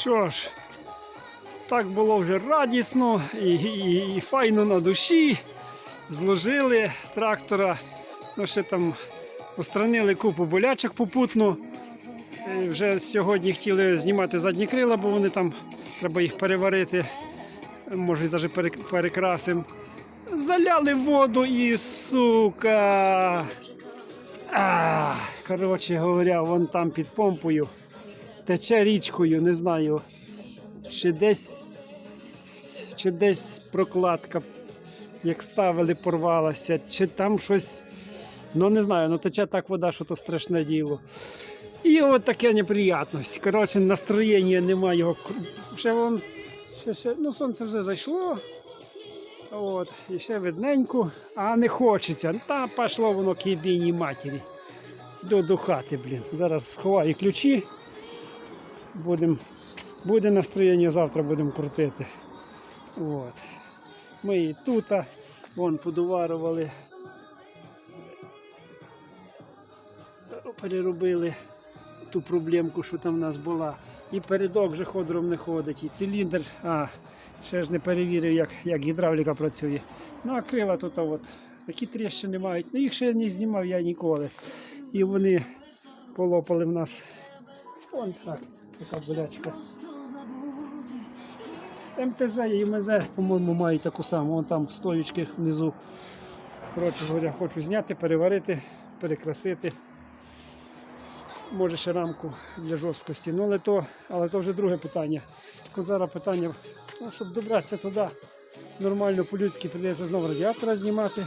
Що ж, так було вже радісно і, і, і файно на душі. Зложили трактора, ну ще там устранили купу болячок попутно. Е, Вже сьогодні хотіли знімати задні крила, бо вони там треба їх переварити. Може, навіть перекрасимо. Заляли воду і сука. А, коротше говоря, вон там під помпою. Тече річкою, не знаю. Чи десь, чи десь прокладка, як ставили, порвалася, чи там щось. Ну не знаю, ну тече так вода, що то страшне діло. І от таке неприятність. Коротше, настроєння немає. Ще вон, ще, ще, ну сонце вже зайшло. От, і ще видненько, а не хочеться. Та пішло воно к єдиній матері. До, до хати, блін. Зараз сховаю ключі. Будем, буде настроєння, завтра будемо крутити. От. Ми і тут, вон подуварували. Переробили ту проблемку, що там в нас була. І передок вже ходором не ходить, і циліндр. А, ще ж не перевірив, як, як гідравліка працює. Ну, а крила тут от, такі тріщини мають. Ну, їх ще не знімав я ніколи. І вони полопали в нас. Вон так, така болячка. МТЗ і МЗ, по-моєму, мають таку саму. Вон там стоючки внизу. Коротше говоря, хочу зняти, переварити, перекрасити. Може ще рамку для жорсткості. Ну, але то, але то вже друге питання. От зараз питання, ну, щоб добратися туди нормально по-людськи, прийдеться знову радіатора знімати,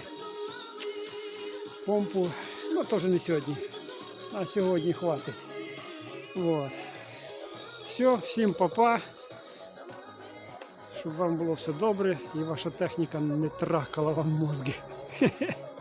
помпу. Ну, вже не сьогодні. А сьогодні хватить. Вот. Все, всім папа. Щоб вам було все добре і ваша техніка не тракала вам мозги.